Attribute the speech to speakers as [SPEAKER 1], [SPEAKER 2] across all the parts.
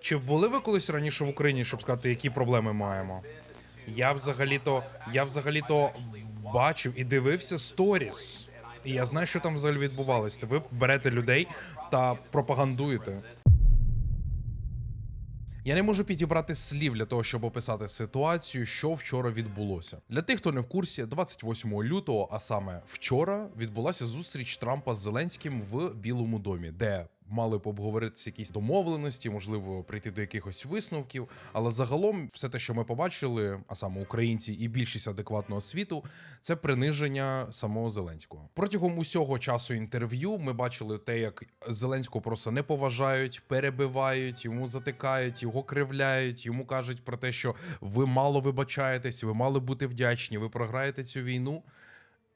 [SPEAKER 1] Чи були ви колись раніше в Україні, щоб сказати, які проблеми маємо? Я взагалі-то, я взагалі-то бачив і дивився сторіс. І я знаю, що там взагалі відбувалось. Ви берете людей та пропагандуєте. Я не можу підібрати слів для того, щоб описати ситуацію, що вчора відбулося. Для тих, хто не в курсі, 28 лютого, а саме вчора, відбулася зустріч Трампа з Зеленським в Білому домі, де мали б обговоритися якісь домовленості, можливо, прийти до якихось висновків. Але загалом, все те, що ми побачили, а саме українці і більшість адекватного світу, це приниження самого Зеленського. Протягом усього часу інтерв'ю ми бачили те, як Зеленського просто не поважають, перебивають, йому затикають, його кривляють, йому кажуть про те, що ви мало вибачаєтесь, ви мали бути вдячні, ви програєте цю війну.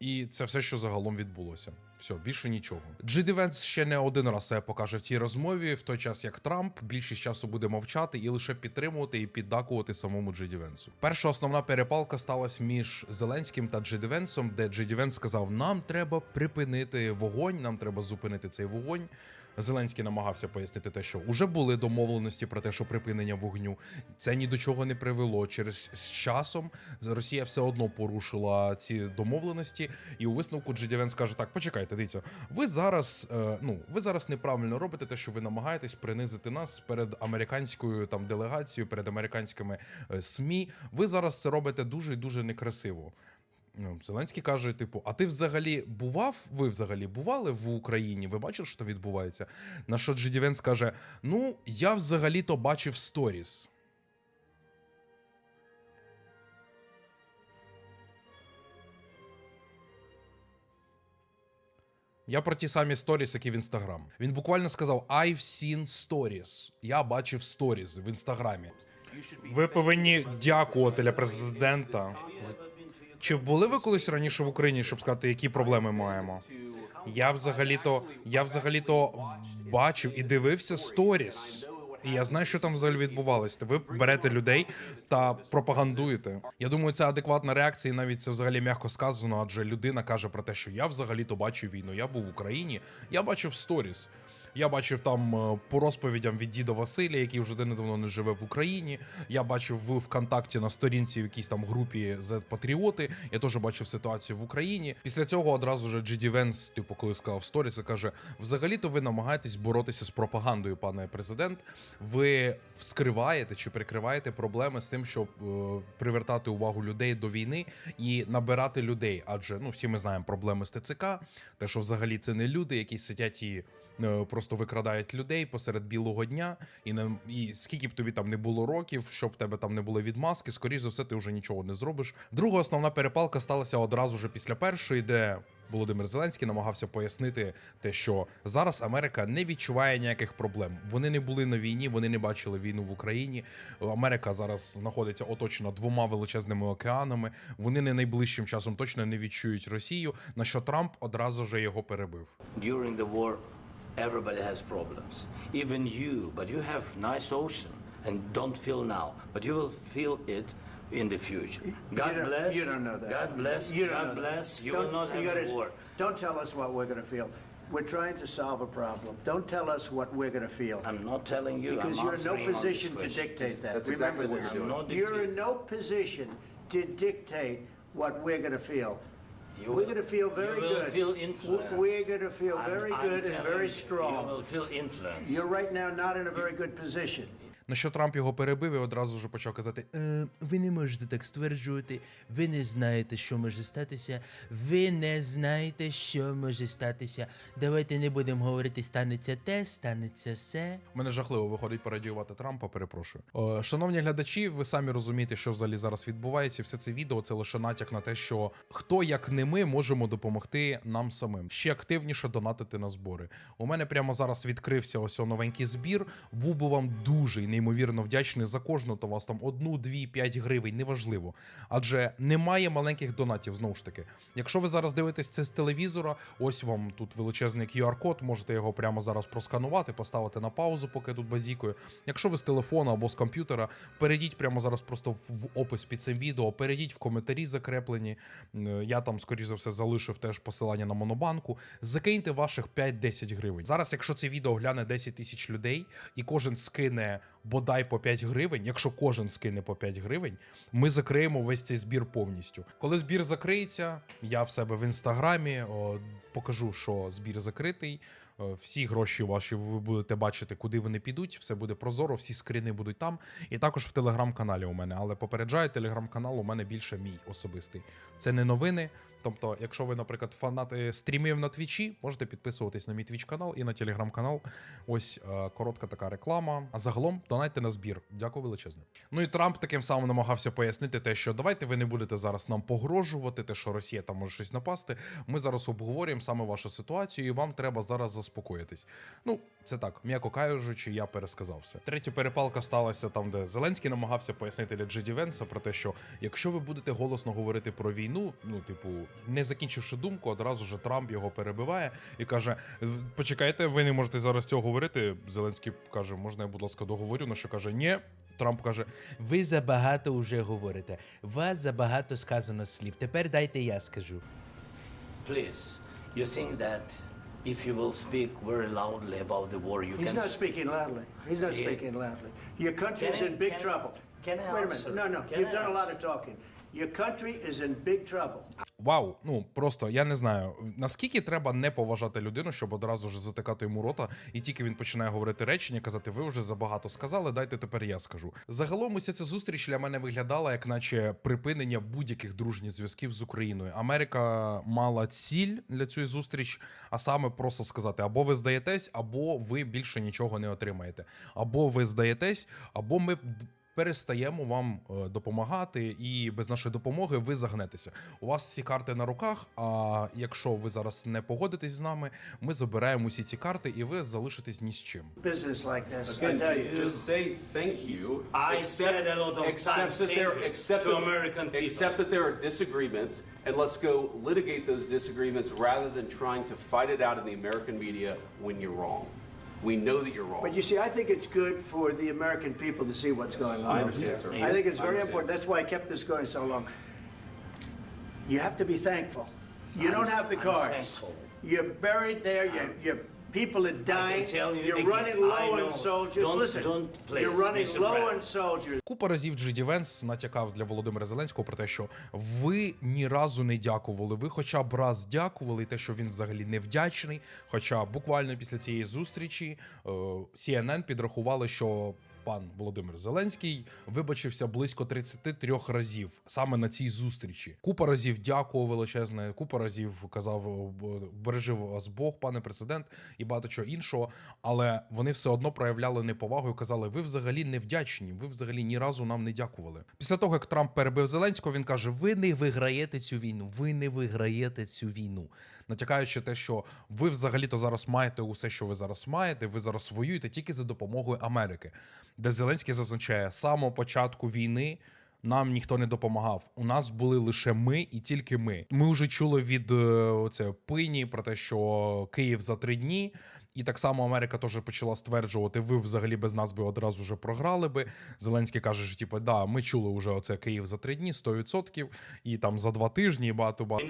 [SPEAKER 1] І це все, що загалом відбулося. Все, більше нічого. Джиді Венс ще не один раз себе покаже в цій розмові, в той час як Трамп більшість часу буде мовчати і лише підтримувати і піддакувати самому Джиді Венсу. Перша основна перепалка сталася між Зеленським та Джиді Венсом, де Джиді Венс сказав: Нам треба припинити вогонь, нам треба зупинити цей вогонь. Зеленський намагався пояснити те, що вже були домовленості про те, що припинення вогню це ні до чого не привело. Через з часом Росія все одно порушила ці домовленості, і у висновку Джиді Венс каже: Так, почекайте, дивіться, ви зараз, е, ну ви зараз неправильно робите те, що ви намагаєтесь принизити нас перед американською там делегацією, перед американськими е, СМІ. Ви зараз це робите дуже і дуже некрасиво. Ну, Зеленський каже: типу, а ти взагалі бував? Ви взагалі бували в Україні? Ви бачили, що відбувається? На що Джиді Венс каже: Ну, я взагалі-то бачив сторіс. Я про ті самі сторіс, які в інстаграм. Він буквально сказав: I've seen stories. Я бачив сторіс в інстаграмі. Ви повинні дякувати для президента. Чи були ви колись раніше в Україні, щоб сказати, які проблеми маємо? Я взагалі-то, я взагалі-то бачив і дивився сторіс. І я знаю, що там взагалі відбувалось. Ви берете людей та пропагандуєте. Я думаю, це адекватна реакція, і навіть це взагалі м'яко сказано, адже людина каже про те, що я взагалі-то бачив війну. Я був в Україні, я бачив сторіс. Я бачив там е, по розповідям від діда Василя, який вже давно не живе в Україні. Я бачив в ВКонтакті на сторінці в якійсь там групі Z Патріоти. Я теж бачив ситуацію в Україні. Після цього одразу же GD Vance, типу, коли сказав сторіс, каже: взагалі-то ви намагаєтесь боротися з пропагандою, пане президент. Ви вскриваєте чи прикриваєте проблеми з тим, щоб е, привертати увагу людей до війни і набирати людей. Адже ну всі ми знаємо проблеми з ТЦК, те, що взагалі це не люди, які сидять і е, просто викрадають людей посеред білого дня, і не і скільки б тобі там не було років, щоб в тебе там не було відмазки, скоріш за все, ти вже нічого не зробиш. Друга основна перепалка сталася одразу ж після першої, де. Володимир Зеленський намагався пояснити те, що зараз Америка не відчуває ніяких проблем. Вони не були на війні, вони не бачили війну в Україні. Америка зараз знаходиться оточена двома величезними океанами. Вони не найближчим часом точно не відчують Росію. На що Трамп одразу же його перебив.
[SPEAKER 2] During everybody has problems. Even you, but you have nice ocean and don't feel now, but you will feel it in the future. God
[SPEAKER 3] you
[SPEAKER 2] bless.
[SPEAKER 3] You don't know that.
[SPEAKER 2] God bless.
[SPEAKER 3] You don't
[SPEAKER 2] God
[SPEAKER 3] know
[SPEAKER 2] bless.
[SPEAKER 3] That.
[SPEAKER 2] You
[SPEAKER 3] Don't-
[SPEAKER 2] will not
[SPEAKER 3] you
[SPEAKER 2] have
[SPEAKER 3] gotta-
[SPEAKER 2] a war.
[SPEAKER 3] Don't tell us what we're going to feel. We're trying to solve a problem. Don't tell us what we're going to feel.
[SPEAKER 2] I'm not telling you.
[SPEAKER 3] because
[SPEAKER 2] I'm
[SPEAKER 3] you're in no
[SPEAKER 2] answering on this
[SPEAKER 3] position to dictate that.
[SPEAKER 4] That's
[SPEAKER 3] Remember
[SPEAKER 4] exactly what
[SPEAKER 3] this.
[SPEAKER 4] you're
[SPEAKER 2] doing.
[SPEAKER 3] You're in no position to dictate what we're going to feel.
[SPEAKER 2] You
[SPEAKER 3] we're
[SPEAKER 2] will-
[SPEAKER 3] to feel very
[SPEAKER 2] you will
[SPEAKER 3] good.
[SPEAKER 2] feel
[SPEAKER 3] W-
[SPEAKER 2] influence.
[SPEAKER 3] We're going to feel
[SPEAKER 2] I'm-
[SPEAKER 3] very
[SPEAKER 2] I'm
[SPEAKER 3] good and
[SPEAKER 2] telling
[SPEAKER 3] very
[SPEAKER 2] you, You
[SPEAKER 3] strong.
[SPEAKER 2] will feel influence.
[SPEAKER 3] You're right now not in a very good position.
[SPEAKER 1] На що Трамп його перебив і одразу ж почав казати:
[SPEAKER 5] Е, ви не можете так стверджувати, ви не знаєте, що може статися, ви не знаєте, що може статися. Давайте не будемо говорити, станеться те, станеться все.
[SPEAKER 1] Мене жахливо виходить пародіювати Трампа. Перепрошую. Е, шановні глядачі, ви самі розумієте, що взагалі зараз відбувається. Все це відео це лише натяк на те, що хто як не ми можемо допомогти нам самим ще активніше донатити на збори. У мене прямо зараз відкрився ось о новенький збір. Був би вам дуже неймовірно вдячний за кожну то вас там одну, дві, п'ять гривень, неважливо. Адже немає маленьких донатів знову ж таки. Якщо ви зараз дивитесь це з телевізора, ось вам тут величезний QR-код, можете його прямо зараз просканувати, поставити на паузу, поки тут базікою. Якщо ви з телефону або з комп'ютера, перейдіть прямо зараз просто в в опис під цим відео, перейдіть в коментарі закреплені. Е, Я там скоріш за все, залишив теж посилання на монобанку. Закиньте ваших 5-10 гривень. Зараз, якщо це відео гляне 10 тисяч людей, і кожен скине бодай по 5 гривень, якщо кожен скине по 5 гривень, ми закриємо весь цей збір повністю. Коли збір закриється, я в себе в інстаграмі о, покажу, що збір закритий. Е, Всі гроші ваші ви будете бачити, куди вони підуть. Все буде прозоро, всі скрини будуть там. І також в телеграм-каналі у мене. Але попереджаю, телеграм-канал у мене більше мій особистий. Це не новини. Тобто, якщо ви, наприклад, фанати стрімів на твічі, можете підписуватись на мій твіч канал і на телеграм-канал. Ось е, коротка така реклама. А загалом донайте на збір. Дякую величезне. Ну і Трамп таким самим намагався пояснити те, що давайте ви не будете зараз нам погрожувати, те, що Росія там може щось напасти. Ми зараз обговорюємо саме вашу ситуацію, і вам треба зараз заспокоїтись. Ну, це так, м'яко кажучи, я пересказав все. Третя перепалка сталася там, де Зеленський намагався пояснити для Джеді Венса про те, що якщо ви будете голосно говорити про війну, ну, типу, не закінчивши думку, одразу ж Трамп його перебиває і каже: Почекайте, ви не можете зараз цього говорити. Зеленський каже, можна я, будь ласка, договорю, на що каже, ні. Трамп каже:
[SPEAKER 5] Ви забагато вже говорите. Вас забагато сказано слів. Тепер дайте я скажу.
[SPEAKER 2] Please, you think that if you will speak very loudly about the war, you
[SPEAKER 3] He's
[SPEAKER 2] can...
[SPEAKER 3] not speaking loudly. He's not
[SPEAKER 2] Yeah.
[SPEAKER 3] speaking loudly. Your country is
[SPEAKER 2] Can I-
[SPEAKER 3] in big
[SPEAKER 2] can I-
[SPEAKER 3] trouble.
[SPEAKER 2] can I
[SPEAKER 3] Wait a
[SPEAKER 2] answer?
[SPEAKER 3] minute. No, no.
[SPEAKER 2] Can
[SPEAKER 3] You've
[SPEAKER 2] I
[SPEAKER 3] done a lot of talking. Your country is in big trouble.
[SPEAKER 1] Вау, ну просто я не знаю наскільки треба не поважати людину, щоб одразу ж затикати йому рота, і тільки він починає говорити речення, казати, ви вже забагато сказали, дайте тепер я скажу. Загалом уся ця зустріч для мене виглядала як наче припинення будь-яких дружніх зв'язків з Україною. Америка мала ціль для цієї зустріч, а саме просто сказати: або ви здаєтесь, або ви більше нічого не отримаєте. Або ви здаєтесь, або ми. Перестаємо вам е, допомагати, і без нашої допомоги ви загнетеся. У вас всі карти на руках. А якщо ви зараз не погодитесь з нами, ми забираємо усі ці карти, і ви залишитесь ні з чим.
[SPEAKER 4] Accept that there are disagreements, and let's go litigate those disagreements rather than trying to fight it out in the American media when you're wrong. We know that you're wrong.
[SPEAKER 3] But you see, I think it's good for the American people to see what's going on.
[SPEAKER 4] I understand, sir.
[SPEAKER 3] I think it's very important. That's why I kept this going so long. You have to be thankful. You don't have the
[SPEAKER 2] I'm
[SPEAKER 3] cards.
[SPEAKER 2] thankful.
[SPEAKER 3] You're buried there. Your your people are dying.
[SPEAKER 2] tell you
[SPEAKER 3] You're running low on soldiers.
[SPEAKER 2] Don't-
[SPEAKER 3] Listen,
[SPEAKER 2] don't,
[SPEAKER 3] you're running low on soldiers.
[SPEAKER 1] Купа разів Джиді Венс натякав для Володимира Зеленського про те, що ви ні разу не дякували. Ви хоча б раз дякували, те, що він взагалі не вдячний. Хоча буквально після цієї зустрічі е, CNN підрахували, що. Пан Володимир Зеленський вибачився близько 33 разів саме на цій зустрічі. Купа разів дякував величезне, купа разів казав «Б- бережи вас Бог, пане президент, і багато чого іншого. Але вони все одно проявляли неповагу і казали: ви взагалі не вдячні, ви взагалі ні разу нам не дякували. Після того, як Трамп перебив Зеленського, він каже: Ви не виграєте цю війну, ви не виграєте цю війну. Натякаючи те, що ви взагалі-то зараз маєте усе, що ви зараз маєте, ви зараз воюєте тільки за допомогою Америки, де Зеленський зазначає з самого початку війни. Нам ніхто не допомагав. У нас були лише ми і тільки ми. Ми вже чули від е, оце пині про те, що Київ за три дні. І так само Америка теж почала стверджувати, ви взагалі без нас би одразу вже програли би. Зеленський каже, що типу, да, ми чули вже оце Київ за три дні, 100%, і там за два тижні і багато багато.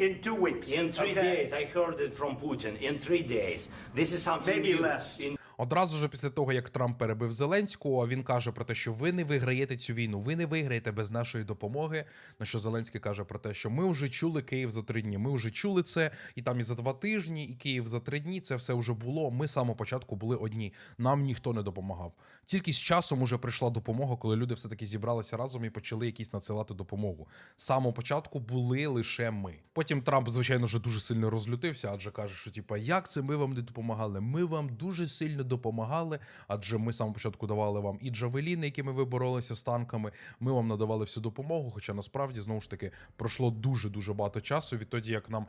[SPEAKER 3] In two weeks.
[SPEAKER 2] in three
[SPEAKER 3] okay?
[SPEAKER 2] days. I heard it from Putin. In three days. This is something
[SPEAKER 3] Maybe
[SPEAKER 2] new.
[SPEAKER 3] less.
[SPEAKER 2] In
[SPEAKER 1] Одразу ж після того, як Трамп перебив Зеленського, він каже про те, що ви не виграєте цю війну, ви не виграєте без нашої допомоги. На що Зеленський каже про те, що ми вже чули Київ за три дні. Ми вже чули це, і там і за два тижні, і Київ за три дні. Це все вже було. Ми з самого початку були одні. Нам ніхто не допомагав. Тільки з часом уже прийшла допомога, коли люди все таки зібралися разом і почали якісь надсилати допомогу. З самого початку були лише ми. Потім Трамп, звичайно, вже дуже сильно розлютився, адже каже, що типа, як це ми вам не допомагали? Ми вам дуже сильно допомагали, адже ми з початку давали вам і джавеліни, якими ви боролися з танками. Ми вам надавали всю допомогу. Хоча насправді знову ж таки пройшло дуже дуже багато часу відтоді, як нам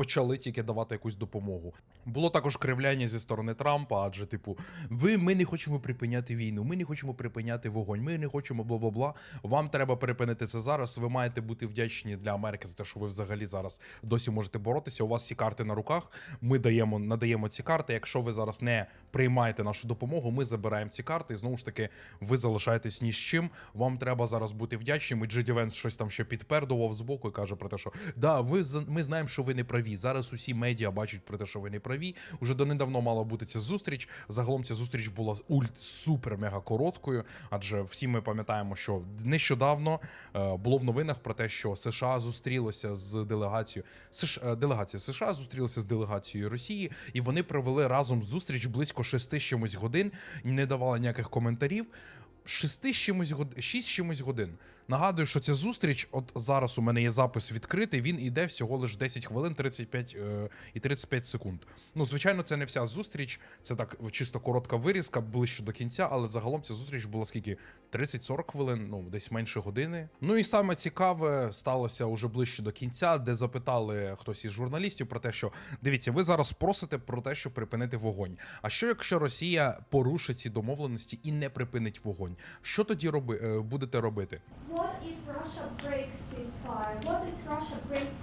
[SPEAKER 1] почали тільки давати якусь допомогу. Було також кривляння зі сторони Трампа, адже, типу, ви ми не хочемо припиняти війну, ми не хочемо припиняти вогонь, ми не хочемо бла бла бла. Вам треба припинити це зараз. Ви маєте бути вдячні для Америки за те, що ви взагалі зараз досі можете боротися. У вас всі карти на руках. Ми даємо надаємо ці карти. Якщо ви зараз не приймаєте нашу допомогу, ми забираємо ці карти. І знову ж таки, ви залишаєтесь ні з чим. Вам треба зараз бути вдячними. Джеді Венс щось там ще підпердував з боку і каже про те, що да, ви ми знаємо, що ви не праві. Зараз усі медіа бачать про те, що ви не праві. Уже донедавно мала бути ця зустріч. Загалом ця зустріч була ульт супер мега короткою, адже всі ми пам'ятаємо, що нещодавно е, було в новинах про те, що США зустрілося з делегацією США, е, делегація США зустрілася з делегацією Росії, і вони провели разом зустріч близько шести з чимось годин, не давали ніяких коментарів. Шести чимось годин, шість чимось годин. Нагадую, що ця зустріч, от зараз у мене є запис відкритий, він іде всього лише 10 хвилин 35 е, і 35 секунд. Ну, звичайно, це не вся зустріч, це так чисто коротка вирізка, ближче до кінця, але загалом ця зустріч була скільки? 30-40 хвилин, ну десь менше години. Ну і саме цікаве сталося уже ближче до кінця, де запитали хтось із журналістів про те, що дивіться, ви зараз просите про те, щоб припинити вогонь. А що якщо Росія порушить ці домовленості і не припинить вогонь? Що тоді роби, е, будете робити?
[SPEAKER 6] What if Russia breaks ceasefire? What if Russia breaks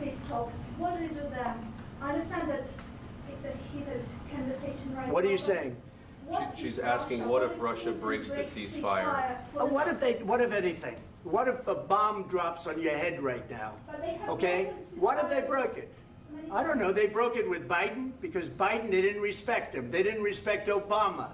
[SPEAKER 6] peace talks? What do we do then? I understand that it's a heated conversation right now.
[SPEAKER 3] What are you saying?
[SPEAKER 6] what
[SPEAKER 4] She- she's asking,
[SPEAKER 6] Russia-
[SPEAKER 4] what if
[SPEAKER 6] if
[SPEAKER 4] Russia
[SPEAKER 6] Putin
[SPEAKER 4] breaks the ceasefire?
[SPEAKER 6] for
[SPEAKER 3] Uh, what if they, what if anything? What if a bomb drops on your head right now?
[SPEAKER 6] But they have
[SPEAKER 3] Okay? What if they
[SPEAKER 6] ceasefire.
[SPEAKER 3] broke it? I don't know. They broke it with Biden because Biden, they didn't respect him. They didn't respect Obama.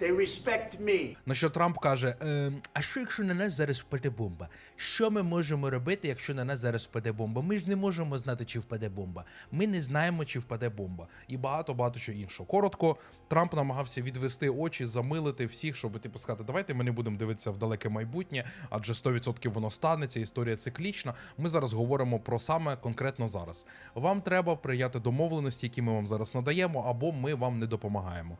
[SPEAKER 3] They respect me.
[SPEAKER 1] На що Трамп каже:
[SPEAKER 5] Ем, а що якщо на нас зараз впаде бомба? Що ми можемо робити, якщо на нас зараз впаде бомба? Ми ж не можемо знати, чи впаде бомба. Ми не знаємо, чи впаде бомба.
[SPEAKER 1] і багато багато що іншого. Коротко, Трамп намагався відвести очі, замилити всіх, щоб типу сказати, давайте ми не будемо дивитися в далеке майбутнє, адже 100% воно станеться. Історія циклічна. Ми зараз говоримо про саме конкретно зараз. Вам треба прийняти домовленості, які ми вам зараз надаємо, або ми вам не допомагаємо.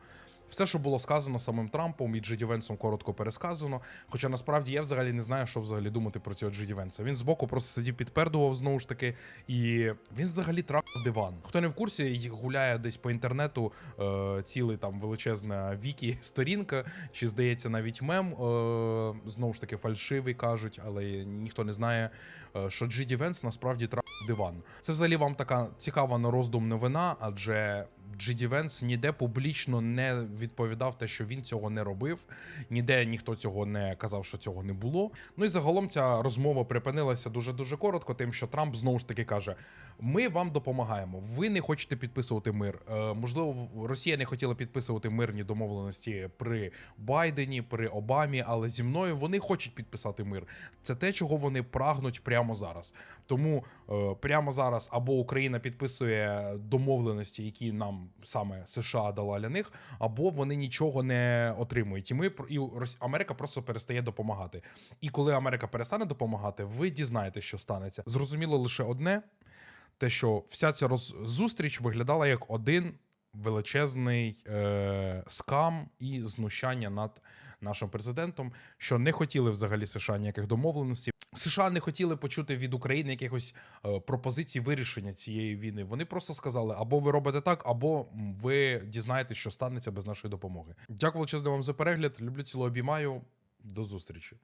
[SPEAKER 1] Все, що було сказано самим Трампом і Джеді Венсом, коротко пересказано. Хоча насправді я взагалі не знаю, що взагалі думати про цього Джеді Венса. Він збоку просто сидів, підпердував знову ж таки, і він взагалі трахав диван. Хто не в курсі, гуляє десь по інтернету е, цілий там величезна вікі сторінка, чи здається навіть мем. Е, знову ж таки, фальшивий кажуть, але ніхто не знає, е, що Джеді Венс насправді трахав диван. Це взагалі вам така цікава на роздум новина, адже Джеді Венс ніде публічно не відповідав те, що він цього не робив. Ніде ніхто цього не казав, що цього не було. Ну і загалом ця розмова припинилася дуже дуже коротко, тим, що Трамп знову ж таки каже: Ми вам допомагаємо. Ви не хочете підписувати мир. Е, можливо, Росія не хотіла підписувати мирні домовленості при Байдені, при Обамі, але зі мною вони хочуть підписати мир. Це те, чого вони прагнуть прямо зараз. Тому е, прямо зараз або Україна підписує домовленості, які нам саме США дала для них, або вони нічого не отримують. І ми і Америка просто перестає допомагати. І коли Америка перестане допомагати, ви дізнаєтесь, що станеться. Зрозуміло лише одне: те, що вся ця роз... зустріч виглядала як один величезний е... скам і знущання над нашим президентом, що не хотіли взагалі США ніяких домовленостей. США не хотіли почути від України якихось е, пропозицій вирішення цієї війни. Вони просто сказали: або ви робите так, або ви дізнаєтесь, що станеться без нашої допомоги. Дякую величезне вам за перегляд. Люблю ціло обіймаю. До зустрічі.